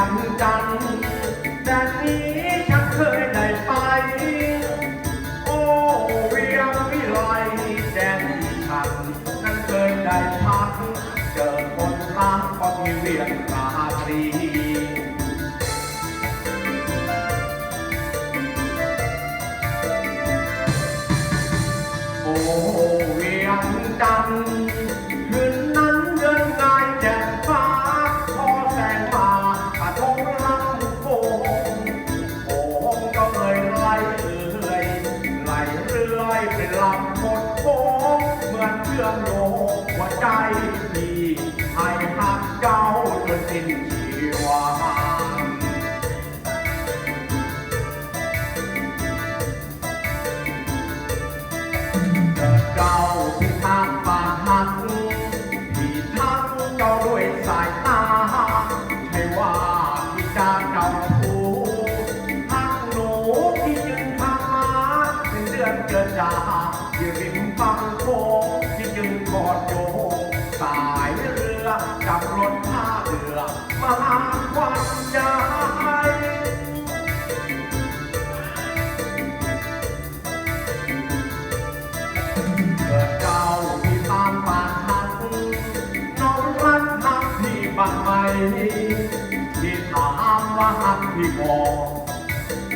างจังแดนนี้ เรื่อมโยงหัวใจพี่ให้หักเจ้าจนสิ้นชีวาเจ้าที่ทางปากหักที่ทักเจ้าด้วยสายตาใช่ว่าที่จะเจ้าผูทักหนูที่ยืนข้างมาเป็นเดือนเกิดจาที่ริมฝั่งโค้ง จึงกอดโยงสายเรือจับรถท่าเรือมาหาควันใจเกิดเจ้าที่ตามปากหักน้องรักหักพี่บ้างไหมที่ถามว่าหักพี่บอก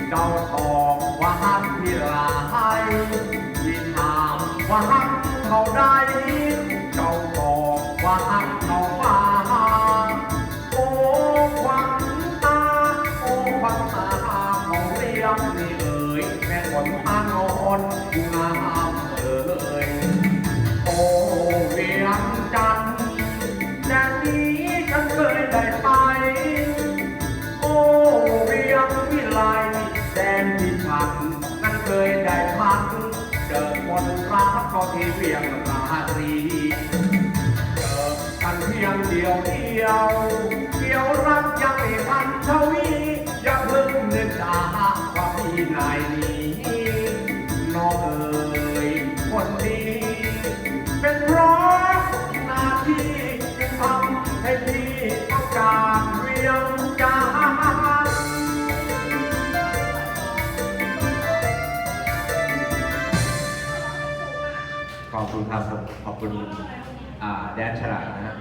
เจ้าตอบว่าหักพี่ลา คนพานอนงามเอ่ยโอ้เวียงจันทร์แดนนี้ฉันเคยได้ไป โอ้เวียงวิไลแดนที่ฉันนั้นเคยได้พักเจอคนรักก็ที่เวียงราตรีเจอกันเพียงเดียวเดียว ขอบคุณครับผมขอบคุณอ่าแดนฉลาดนะฮะ